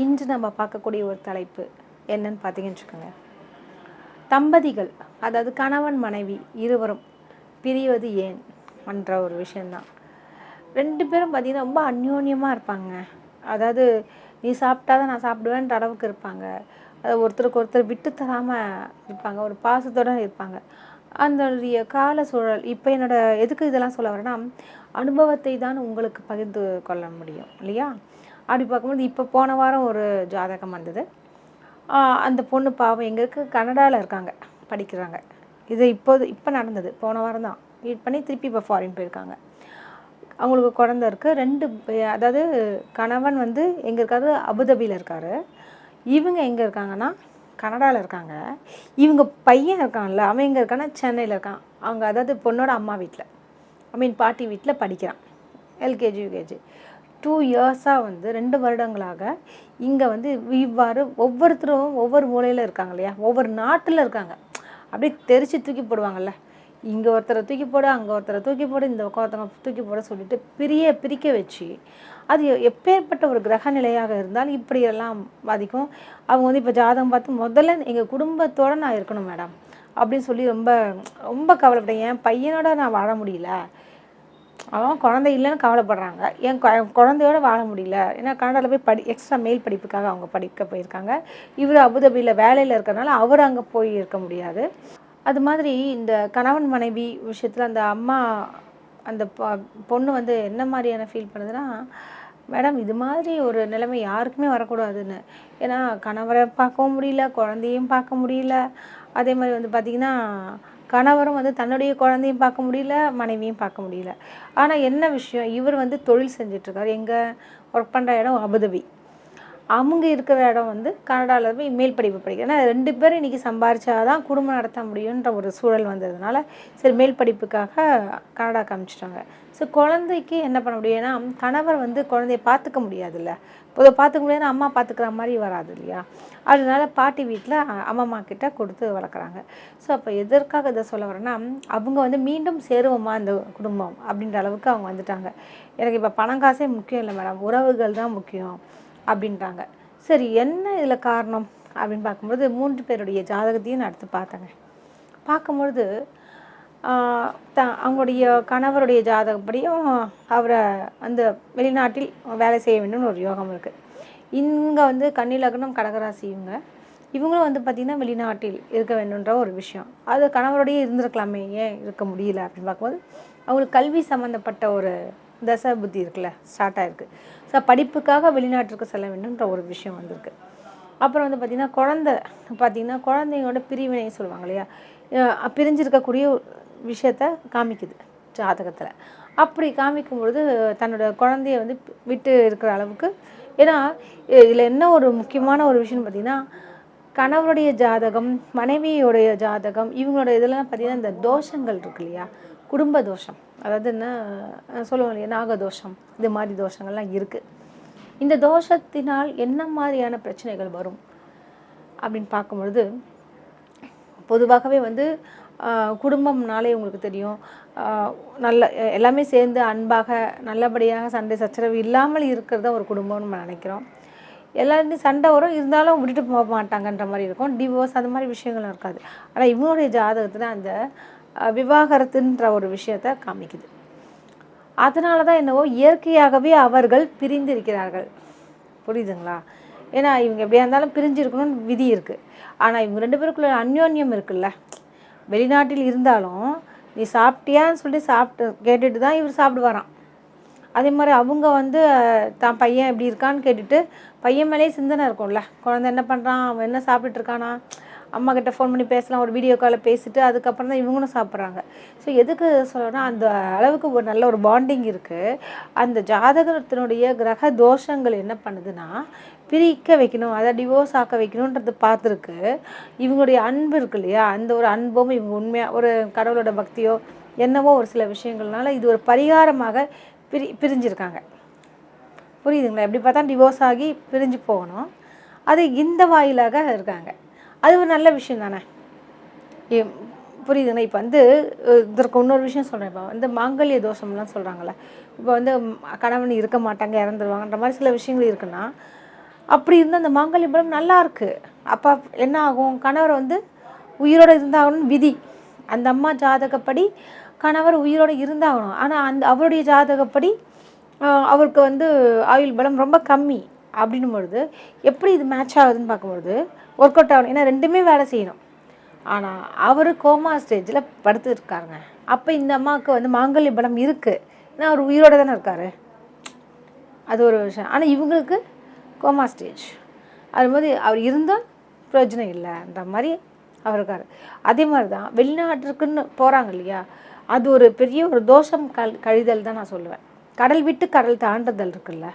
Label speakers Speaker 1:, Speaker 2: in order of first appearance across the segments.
Speaker 1: இன்று நம்ம பார்க்கக்கூடிய ஒரு தலைப்பு என்னன்னு பார்த்தீங்கன்னு வச்சுக்கோங்க. தம்பதிகள் அதாவது கணவன் மனைவி இருவரும் பிரிவது ஏன் என்ற ஒரு விஷயந்தான் ரெண்டு பேரும் பார்த்தீங்கன்னா ரொம்ப அந்யோன்யமாக இருப்பாங்க. அதாவது நீ சாப்பிட்டா தான் நான் சாப்பிடுவேன்ற அளவுக்கு இருப்பாங்க. அதை ஒருத்தருக்கு ஒருத்தர் விட்டு தராமல் இருப்பாங்க. ஒரு பாசத்தோட இருப்பாங்க. அந்த கால சூழல் இப்போ என்னோட எதுக்கு இதெல்லாம் சொல்ல வரேன்னா அனுபவத்தை தான் உங்களுக்கு பகிர்ந்து கொள்ள முடியும் இல்லையா? அப்படி பார்க்கும்போது இப்போ போன வாரம் ஒரு ஜாதகம் வந்தது. அந்த பொண்ணு பாவம் எங்கே கனடாவில் இருக்காங்க படிக்கிறாங்க. இது இப்போது இப்போ நடந்தது. போன வாரம் தான். மீட் பண்ணி திருப்பி இப்போ ஃபாரின் போயிருக்காங்க. அவங்களுக்கு குழந்த இருக்குது ரெண்டு அதாவது கணவன் வந்து எங்கே இருக்காரு? அபுதாபியில் இருக்கார். இவங்க எங்கே இருக்காங்கன்னா கனடாவில் இருக்காங்க. இவங்க பையன் இருக்கான்ல அவன் எங்கே இருக்கான்னா சென்னையில் இருக்கான். அவங்க அதாவது பொண்ணோட அம்மா வீட்டில் ஐ மீன் பாட்டி வீட்டில் படிக்கிறான். LKG UKG. டூ இயர்ஸாக வந்து ரெண்டு வருடங்களாக இங்கே வந்து இவ்வாறு ஒவ்வொருத்தரும் ஒவ்வொரு மூலையில் இருக்காங்க இல்லையா? ஒவ்வொரு நாட்டில் இருக்காங்க. அப்படியே தெரித்து தூக்கி போடுவாங்கல்ல. இங்கே ஒருத்தரை தூக்கி போட அங்கே ஒருத்தரை தூக்கி போடு இந்த பக்கம் ஒருத்தவங்க தூக்கி போட சொல்லிட்டு பிரிய பிரிக்க வச்சு அது எப்பேற்பட்ட ஒரு கிரக நிலையாக இருந்தால் இப்படியெல்லாம் பாதிக்கும். அவங்க வந்து இப்போ ஜாதகம் பார்த்து முதல்ல எங்கள் குடும்பத்தோடு நான் இருக்கணும் மேடம். அப்படின்னு சொல்லி ரொம்ப ரொம்ப கவலைப்பட்டேன். என் பையனோட நான் வாழ முடியல. அவன் குழந்தை இல்லைன்னு கவலைப்படுறாங்க. என் குழந்தையோட வாழ முடியல. ஏன்னா கனடாவில் போய் படி எக்ஸ்ட்ரா மேல் படிப்புக்காக அவங்க படிக்க போயிருக்காங்க. இவர் அபுதாபியில் வேலையில் இருக்கிறனால அவர் அங்கே போய் இருக்க முடியாது. அது மாதிரி இந்த கணவன் மனைவி விஷயத்தில் அந்த அம்மா அந்த பொண்ணு வந்து என்ன மாதிரியான ஃபீல் பண்ணுதுன்னா மேடம் இது மாதிரி ஒரு நிலைமை யாருக்குமே வரக்கூடாதுன்னு. ஏன்னா கணவரை பார்க்கவும் முடியல குழந்தையும் பார்க்க முடியல. அதே மாதிரி வந்து பார்த்திங்கன்னா கணவரும் வந்து தன்னுடைய குழந்தையும் பார்க்க முடியல மனைவியும் பார்க்க முடியல. ஆனால் என்ன விஷயம்? இவர் வந்து தொழில் செஞ்சிட்ருக்கார் எங்கே ஒர்க் பண்ணுற இடம் அபுதபி. அவங்க இருக்கிற இடம் வந்து கனடாவில் போய் மேல் படிப்பு படிக்க ஏன்னா ரெண்டு பேரும் இன்றைக்கி சம்பாரிச்சாதான் குடும்பம் நடத்த முடியுன்ற ஒரு சூழல் வந்ததுனால சரி மேல் படிப்புக்காக கனடா காமிச்சிட்டாங்க. ஸோ குழந்தைக்கு என்ன பண்ண முடியும்? ஏன்னா கணவர் வந்து குழந்தைய பார்த்துக்க முடியாதுல்ல. பொதுவாக பார்த்துக்க முடியாது அம்மா பார்த்துக்கிற மாதிரி வராது இல்லையா? அதனால பாட்டி வீட்டில் அம்மம்மா கிட்ட கொடுத்து வளர்க்குறாங்க. ஸோ அப்போ எதற்காக இதை சொல்ல வரேன்னா அவங்க வந்து மீண்டும் சேருவோமா இந்த குடும்பம் அப்படின்ற அளவுக்கு அவங்க வந்துட்டாங்க. எனக்கு இப்போ பணம் காசே முக்கியம் இல்லை மேடம். உறவுகள் தான் முக்கியம். அப்படின்றாங்க. சரி என்ன இதில் காரணம்? அப்படின்னு பார்க்கும்பொழுது மூன்று பேருடைய ஜாதகத்தையும் நான் எடுத்து பார்த்தேங்க. பார்க்கும்பொழுது த அவங்களுடைய கணவருடைய ஜாதகப்படியும் அவரை அந்த வெளிநாட்டில் வேலை செய்ய வேண்டும்னு ஒரு யோகம் இருக்குது இங்கே வந்து கன்னிலக்னம் கடகராசி இவங்க. இவங்களும் வந்து பார்த்திங்கன்னா வெளிநாட்டில் இருக்க வேண்டுன்ற ஒரு விஷயம். அது கணவரோடையே இருந்திருக்கலாமே ஏன் இருக்க முடியல அப்படின்னு பார்க்கும்போது அவங்களுக்கு கல்வி சம்மந்தப்பட்ட ஒரு தசை புத்தி இருக்குல்ல ஸ்டார்ட் ஆகிருக்கு ஸோ படிப்புக்காக வெளிநாட்டிற்கு செல்ல வேண்டும்ன்ற ஒரு விஷயம் வந்திருக்கு. அப்புறம் வந்து பார்த்திங்கன்னா குழந்தை பார்த்திங்கன்னா குழந்தையோட பிரிவினை சொல்லுவாங்க இல்லையா? பிரிஞ்சிருக்கக்கூடிய விஷயத்த காமிக்குது ஜாதகத்தில். அப்படி காமிக்கும் பொழுது தன்னோட குழந்தைய வந்து விட்டு இருக்கிற அளவுக்கு ஏன்னா இதில் என்ன ஒரு முக்கியமான ஒரு விஷயம்னு பார்த்திங்கன்னா கணவருடைய ஜாதகம் மனைவியோடைய ஜாதகம் இவங்களோட இதெல்லாம் பார்த்திங்கன்னா இந்த தோஷங்கள் இருக்கு இல்லையா? குடும்ப தோஷம். அதாவது என்ன சொல்லுவோம் இல்லையா நாகதோஷம் இது மாதிரி தோஷங்கள்லாம் இருக்குது இந்த தோஷத்தினால் என்ன மாதிரியான பிரச்சனைகள் வரும் அப்படின்னு பார்க்கும்பொழுது பொதுவாகவே வந்து குடும்பம்னாலே உங்களுக்கு தெரியும் நல்ல எல்லாமே சேர்ந்து அன்பாக நல்லபடியாக சண்டை சச்சரவு இல்லாமல் இருக்கிறத ஒரு குடும்பம்னு நம்ம நினைக்கிறோம். எல்லாருமே சண்டை வரும் இருந்தாலும் விட்டுட்டு போக மாட்டாங்கன்ற மாதிரி இருக்கும். டிவோர்ஸ் அந்த மாதிரி விஷயங்களும் இருக்காது. ஆனால் இவங்களுடைய ஜாதகத்தில் அந்த விவாகரத்துன்ற ஒரு விஷயத்த காமிக்குது. அதனால தான் என்னவோ இயற்கையாகவே அவர்கள் பிரிந்திருக்கிறார்கள். புரியுதுங்களா? ஏன்னா இவங்க எப்படியா இருந்தாலும் பிரிஞ்சிருக்கணும்னு விதி இருக்குது ஆனால் இவங்க ரெண்டு பேருக்குள்ள அந்யோன்யம் இருக்குல்ல. வெளிநாட்டில் இருந்தாலும் நீ சாப்பிட்டியான்னு சொல்லி சாப்பிட்டு கேட்டுட்டு தான் இவர் சாப்பிடுவாராம். அதே மாதிரி அவங்க வந்து தான் பையன் எப்படி இருக்கான்னு கேட்டுட்டு பையன் மேலேயே சிந்தனை இருக்கும்ல. குழந்தை என்ன பண்ணுறான் அவன் என்ன சாப்பிட்டுட்டு இருக்கானா? அம்மா கிட்ட ஃபோன் பண்ணி பேசலாம் ஒரு வீடியோ காலில் பேசிட்டு அதுக்கப்புறம் தான் இவங்களும் சாப்பிட்றாங்க. ஸோ எதுக்கு சொல்லணும்னா அந்த அளவுக்கு ஒரு நல்ல ஒரு பாண்டிங் இருக்குது அந்த ஜாதகத்தினுடைய கிரக தோஷங்கள் என்ன பண்ணுதுன்னா பிரிக்க வைக்கணும் அதை டிவோர்ஸ் ஆக்க வைக்கணுன்றது பார்த்துருக்கு. இவங்களுடைய அன்பு இருக்கு இல்லையா? அந்த ஒரு அன்பும் இவங்க உண்மையாக ஒரு கடவுளோட பக்தியோ என்னவோ ஒரு சில விஷயங்கள்னால இது ஒரு பரிகாரமாக பிரி பிரிஞ்சிருக்காங்க. புரியுதுங்களா? எப்படி பார்த்தா டிவோர்ஸ் ஆகி பிரிஞ்சு போகணும். அது இந்த வாயிலாக இருக்காங்க. அது ஒரு நல்ல விஷயம் தானே? புரியுதுங்க இப்போ வந்து இதற்கு இன்னொரு விஷயம் சொல்கிறேன் இப்போ வந்து மாங்கல்ய தோஷம்லாம் சொல்கிறாங்கல்ல இப்போ வந்து கணவன் இருக்க மாட்டாங்க இறந்துருவாங்கன்ற மாதிரி சில விஷயங்கள் இருக்குன்னா அப்படி இருந்தால் அந்த மாங்கல்ய பலம் நல்லாயிருக்கு அப்போ என்ன ஆகும்? கணவர் வந்து உயிரோடு இருந்தாகணும்னு விதி. அந்த அம்மா ஜாதகப்படி கணவர் உயிரோடு இருந்தாகணும். ஆனால் அந்த அவருடைய ஜாதகப்படி அவருக்கு வந்து ஆயுள் பலம் ரொம்ப கம்மி. அப்படின்னும் பொழுது எப்படி இது மேட்ச் ஆகுதுன்னு பார்க்கும்பொழுது ஒர்க் அவுட் ஆகணும். ஏன்னா ரெண்டுமே வேலை செய்யணும். ஆனால் அவர் கோமா ஸ்டேஜில் படுத்துருக்காருங்க. அப்போ இந்த அம்மாவுக்கு வந்து மாங்கல்ய பலம் இருக்குது ஏன்னா அவர் உயிரோட தானே இருக்காரு. அது ஒரு விஷயம். ஆனால் இவங்களுக்கு கோமா ஸ்டேஜ் அதுபோது அவர் இருந்தால் பிரயோஜனம் இல்லைன்ற மாதிரி அவர் இருக்கார். அதே மாதிரி தான் வெளிநாட்டிற்குன்னு போகிறாங்க இல்லையா? அது ஒரு பெரிய ஒரு தோஷம் கல் கழிதல் தான் நான் சொல்லுவேன். கடல் விட்டு கடல் தாண்டுதல் இருக்குல்ல.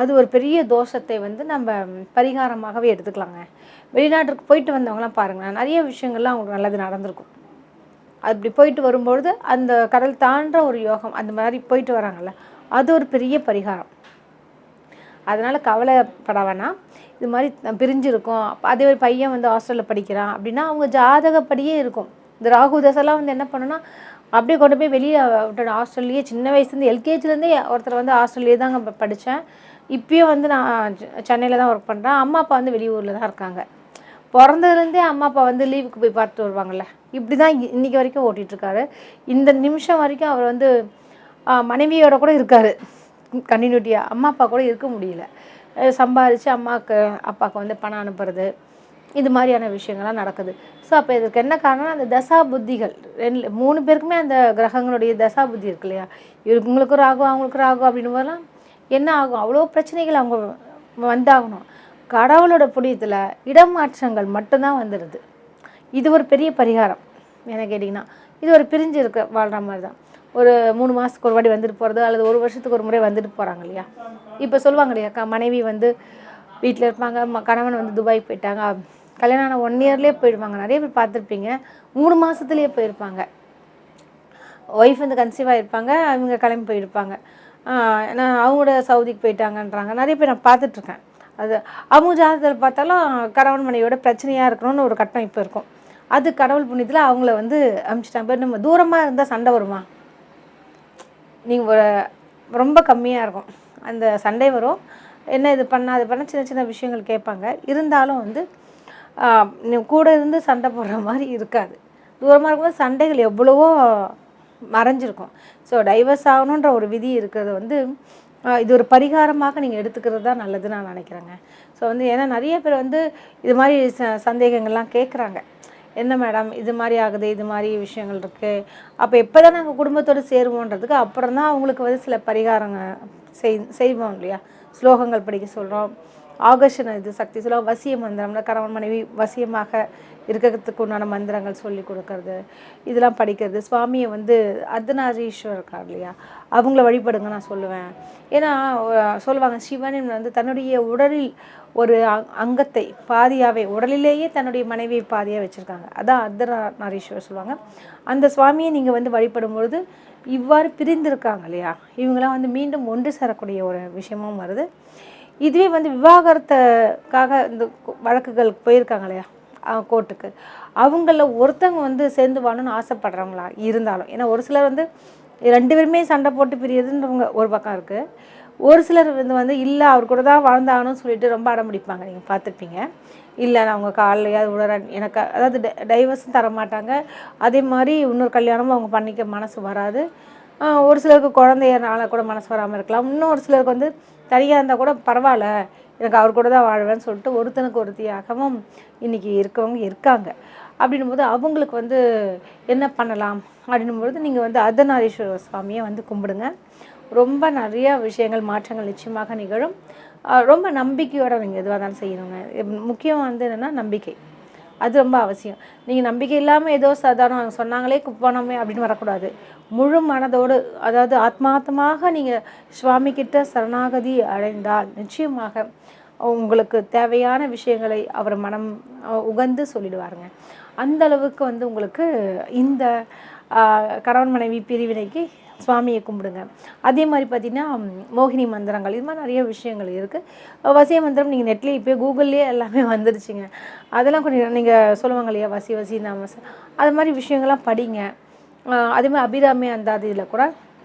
Speaker 1: அது ஒரு பெரிய தோஷத்தை வந்து நம்ம பரிகாரமாகவே எடுத்துக்கலாங்க. வெளிநாட்டுக்கு போயிட்டு வந்தவங்களாம் பாருங்களேன் நிறைய விஷயங்கள்லாம் அவங்களுக்கு நல்லது நடந்திருக்கும். அப்படி போயிட்டு வரும்பொழுது அந்த கடல் தாண்டுற ஒரு யோகம் அந்த மாதிரி போயிட்டு வராங்கல்ல அது ஒரு பெரிய பரிகாரம். அதனால் கவலைப்பட வேணாம். இது மாதிரி பிரிஞ்சிருக்கும். அதே ஒரு பையன் வந்து ஹாஸ்டலில் படிக்கிறான் அப்படின்னா அவங்க ஜாதகப்படியே இருக்கும். இந்த ராகு தசைலாம் வந்து என்ன பண்ணுன்னா அப்படியே கொண்டு போய் வெளியே விட்டுடும் ஹாஸ்டல்லையே சின்ன வயசுலேருந்து எல்கேஜிலேருந்தே ஒருத்தர் வந்து ஹாஸ்டல்லையே தாங்க ப- படித்தேன். இப்பயும் வந்து நான் சென்னையில் தான் ஒர்க் பண்ணுறேன் அம்மா அப்பா வந்து வெளியூரில் தான் இருக்காங்க. பிறந்ததுலேருந்தே அம்மா அப்பா வந்து லீவுக்கு போய் பார்த்துட்டு வருவாங்கல்ல. இப்படி தான் இன்றைக்கி வரைக்கும் ஓட்டிகிட்ருக்காரு. இந்த நிமிஷம் வரைக்கும் அவர் வந்து மனைவியோட கூட இருக்கார். கண்டினியூட்டியாக அம்மா அப்பா கூட இருக்க முடியல. சம்பாரித்து அம்மாவுக்கு அப்பாவுக்கு வந்து பணம் அனுப்புறது. இது மாதிரியான விஷயங்கள்லாம் நடக்குது. ஸோ அப்போ இதுக்கு என்ன காரணம்னா அந்த தசா புத்திகள் ரெண்டு மூணு பேருக்குமே அந்த கிரகங்களுடைய தசா புத்தி இருக்கு இல்லையா? இவங்களுக்கும் ராகும் அவங்களுக்கும் ராகும் அப்படின்னு போதெல்லாம் என்ன ஆகும்? அவ்வளோ பிரச்சனைகள் அவங்க வந்தாகணும். கடவுளோட புண்ணியத்தில் இடமாற்றங்கள் மட்டும்தான் வந்துடுது. இது ஒரு பெரிய பரிகாரம். என்ன கேட்டிங்கன்னா இது ஒரு பிரிஞ்சு இருக்க வாழ்கிற மாதிரி தான் ஒரு மூணு மாதத்துக்கு ஒரு வாட்டி வந்துட்டு போகிறது அல்லது ஒரு வருஷத்துக்கு ஒரு முறை வந்துட்டு போகிறாங்க இல்லையா? இப்போ சொல்லுவாங்க இல்லையா க- மனைவி வந்து வீட்டில் இருப்பாங்க ம- கணவன் வந்து துபாய் போயிட்டாங்க கல்யாணம் ஆன ஒன் இயர்லேயே போயிடுவாங்க. நிறைய பேர் பார்த்துருப்பீங்க. மூணு மாதத்துலேயே போயிருப்பாங்க. ஒய்ஃப் வந்து கன்சீவ் ஆகிருப்பாங்க அவங்க கிளம்பி போயிருப்பாங்க. நான் அவங்களோட சவுதிக்கு போயிட்டாங்கன்றாங்க. நிறைய பேர் நான் பார்த்துட்ருக்கேன். அது அவங்க ஜாதகத்தில் பார்த்தாலும் கணவன் மனைவியோட பிரச்சனையாக இருக்கணும்னு ஒரு கட்டம் இப்போ இருக்கும். அது கடவுள் புண்ணியத்தில் அவங்கள வந்து அனுப்பிச்சிட்டாங்க இப்போ நம்ம தூரமாக இருந்தால் சண்டை வருமா? நீங்கள் ரொம்ப கம்மியாக இருக்கும். அந்த சண்டை வரும். என்ன இது பண்ணால் அது பண்ண சின்ன சின்ன விஷயங்கள் கேட்பாங்க. இருந்தாலும் வந்து கூட இருந்து சண்டை போடுற மாதிரி இருக்காது. தூரமாக இருக்கும்போது சண்டைகள் எவ்வளவோ மறைஞ்சிருக்கும். ஸோ டைவர்ஸ் ஆகணுன்ற ஒரு விதி இருக்கிறது வந்து இது ஒரு பரிகாரமாக நீங்கள் எடுத்துக்கிறது தான் நல்லதுன்னு நான் நினைக்கிறேங்க. ஸோ வந்து ஏன்னா நிறைய பேர் வந்து இது மாதிரி ச சந்தேகங்கள்லாம் கேட்குறாங்க என்ன மேடம் இது மாதிரி ஆகுது இது மாதிரி விஷயங்கள் இருக்குது அப்போ எப்போ தான் நாங்கள் குடும்பத்தோடு சேருவோன்றதுக்கு அப்புறம் தான் அவங்களுக்கு வந்து சில பரிகாரங்க செய் செய்வோம் இல்லையா? ஸ்லோகங்கள் படிக்க சொல்கிறோம் ஆகர்ஷண இது சக்தி சொல்ல வசிய மந்திரம்னா கணவன் மனைவி வசியமாக இருக்கிறதுக்கு உண்டான மந்திரங்கள் சொல்லி கொடுக்கறது. இதெல்லாம் படிக்கிறது. சுவாமியை வந்து அர்த்தநாரீஸ்வரர் இருக்கார் இல்லையா? அவங்கள வழிபடுங்க நான் சொல்லுவேன். ஏன்னா சொல்லுவாங்க சிவனின் வந்து தன்னுடைய உடலில் ஒரு அங்கத்தை பாதியாகவே உடலிலேயே தன்னுடைய மனைவியை பாதியாக வச்சுருக்காங்க. அதான் அர்த்தநாரீஸ்வரர் சொல்லுவாங்க. அந்த சுவாமியை நீங்கள் வந்து வழிபடும் பொழுது இவ்வாறு பிரிந்திருக்காங்க இல்லையா? இவங்களாம் வந்து மீண்டும் ஒன்று சேரக்கூடிய ஒரு விஷயமும் வருது. இதுவே வந்து விவாகரத்துக்காக இந்த வழக்குகளுக்கு வழக்குகள் போயிருக்காங்க இல்லையா கோர்ட்டுக்கு. அவங்கள ஒருத்தவங்க வந்து சேர்ந்து வாழணும்னு ஆசைப்படுறவங்களா இருந்தாலும். ஏன்னா ஒரு சிலர் வந்து ரெண்டு பேருமே சண்டை போட்டு பிரியதுன்றவங்க ஒரு பக்கம் இருக்குது ஒரு சிலர் வந்து வந்து இல்லை அவர் கூட தான் வாழ்ந்தாகணும்னு சொல்லிட்டு ரொம்ப அடம் பிடிப்பாங்க நீங்கள் பார்த்துருப்பீங்க. இல்லை நான் அவங்க காலையாவது விடுறேன் எனக்கு அதாவது டைவர்ஸும் தர மாட்டாங்க அதே மாதிரி இன்னொரு கல்யாணமும் அவங்க பண்ணிக்க மனசு வராது. ஒரு சிலருக்கு குழந்தையனால கூட மனசு வராமல் இருக்கலாம். இன்னும் ஒரு சிலருக்கு வந்து தனியாக இருந்தால் கூட பரவாயில்ல எனக்கு அவர் கூட தான் வாழ்வேன்னு சொல்லிட்டு ஒருத்தனுக்கு ஒருத்தியாகவும் இன்றைக்கி இருக்கவங்க இருக்காங்க. அப்படின்னும் போது அவங்களுக்கு வந்து என்ன பண்ணலாம்? அப்படின்னும் பொழுது நீங்கள் வந்து அர்த்தநாரீஸ்வர சுவாமியை வந்து கும்பிடுங்க. ரொம்ப நிறைய விஷயங்கள் மாற்றங்கள் நிச்சயமாக நிகழும். ரொம்ப நம்பிக்கையோடு நீங்கள் எதுவாக இருந்தாலும் செய்யணுங்க. முக்கியம் வந்து என்னென்னா நம்பிக்கை. அது ரொம்ப அவசியம். நீங்கள் நம்பிக்கை இல்லாமல் ஏதோ சாதாரணம் அவங்க சொன்னாங்களே குப்போனமே அப்படின்னு வரக்கூடாது. முழு மனதோடு அதாவது ஆத்மார்த்தமாக நீங்கள் சுவாமி கிட்ட சரணாகதி அடைந்தால் நிச்சயமாக உங்களுக்கு தேவையான விஷயங்களை அவர் மனம் உகந்து சொல்லிடுவாருங்க. அந்த அளவுக்கு வந்து உங்களுக்கு இந்த கணவன் மனைவி பிரிவினைக்கு சுவாமியை கும்பிடுங்க. அதே மாதிரி பார்த்தீங்கன்னா மோகினி மந்திரங்கள் இது மாதிரி நிறைய விஷயங்கள் இருக்குது வசிய மந்திரம் நீங்கள் நெட்லேயே இப்போ கூகுள்லேயே எல்லாமே வந்துருச்சுங்க. அதெல்லாம் கொஞ்சம் நீங்கள் சொல்லுவாங்க இல்லையா வசி வசி நாம அது மாதிரி விஷயங்கள்லாம் படிங்க. அதேமாதிரி அபிராமி அந்த இதில் கூட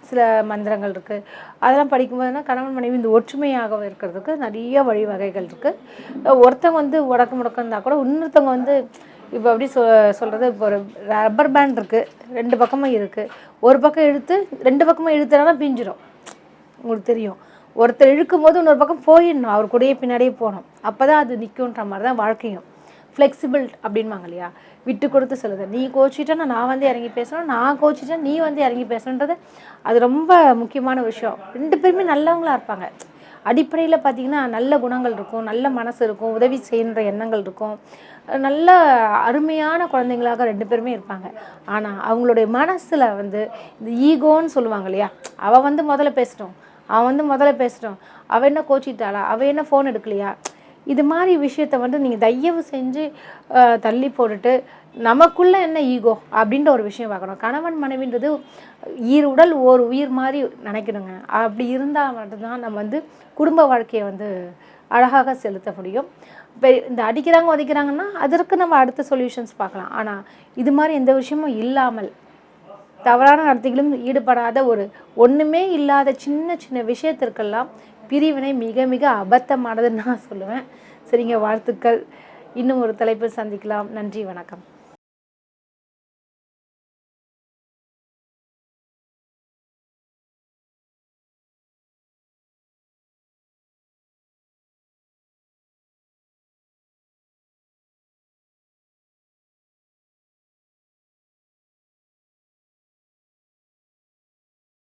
Speaker 1: சில மந்திரங்கள் இருக்குது அதெல்லாம் படிக்கும்போதுனா கணவன் மனைவி இந்த ஒற்றுமையாக இருக்கிறதுக்கு நிறைய வழிவகைகள் இருக்குது ஒருத்தவங்க வந்து உடக்கு முடக்கம் இருந்தால் கூட இன்னொருத்தவங்க வந்து இப்போ அப்படி சொ சொல்கிறது இப்போ ஒரு ரப்பர் பேண்ட் இருக்குது ரெண்டு பக்கமும் இருக்குது ஒரு பக்கம் இழுத்து ரெண்டு பக்கமும் இழுத்துனா பிஞ்சிடும் உங்களுக்கு தெரியும். ஒருத்தர் இழுக்கும் போது இன்னொரு பக்கம் போயிடணும். அவர் கூடயே பின்னாடியே போகணும். அப்போ தான் அது நிற்குன்ற மாதிரி தான் வாழ்க்கையும். ஃப்ளெக்சிபிள் அப்படின்வாங்க இல்லையா? விட்டு கொடுத்து சொல்லுது. நீ கோச்சிட்டா நான் வந்து இறங்கி பேசணும். நான் கோச்சிட்டா நீ வந்து இறங்கி பேசணுன்றது அது ரொம்ப முக்கியமான விஷயம். ரெண்டு பேருமே நல்லவங்களா இருப்பாங்க. அடிப்படையில் பார்த்தீங்கன்னா நல்ல குணங்கள் இருக்கும் நல்ல மனசு இருக்கும் உதவி செய்கின்ற எண்ணங்கள் இருக்கும். நல்ல அருமையான குழந்தைங்களாக ரெண்டு பேருமே இருப்பாங்க. ஆனால் அவங்களுடைய மனசில் வந்து இந்த ஈகோன்னு சொல்லுவாங்க இல்லையா? அவள் வந்து முதல்ல பேசிட்டோம் அவன் வந்து முதல்ல பேசிட்டோம். அவள் என்ன கோச்சிட்டாளா அவள் என்ன ஃபோன் எடுக்கலையா? இது மாதிரி விஷயத்த வந்து நீங்கள் தயவு செஞ்சு தள்ளி போட்டுட்டு நமக்குள்ளே என்ன ஈகோ அப்படின்ற ஒரு விஷயம் பார்க்கணும். கணவன் மனைவின்றது ஈர் உடல் ஓர் உயிர் மாதிரி நினைக்கணுங்க. அப்படி இருந்தால் மட்டும்தான் நம்ம வந்து குடும்ப வாழ்க்கையை வந்து அழகாக செலுத்த முடியும். இப்போ இந்த அடிக்கிறாங்க உதைக்கிறாங்கன்னா அதற்கு நம்ம அடுத்த சொல்யூஷன்ஸ் பார்க்கலாம். ஆனால் இது மாதிரி எந்த விஷயமும் இல்லாமல் தவறான நடத்தைகளும் ஈடுபடாத ஒரு ஒன்றுமே இல்லாத சின்ன சின்ன விஷயத்திற்கெல்லாம் பிரிவினை மிக மிக அபத்தமானதுன்னு நான் சொல்லுவேன். சரிங்க வாழ்த்துக்கள். இன்னும் ஒரு தலைப்பில் சந்திக்கலாம். நன்றி வணக்கம்.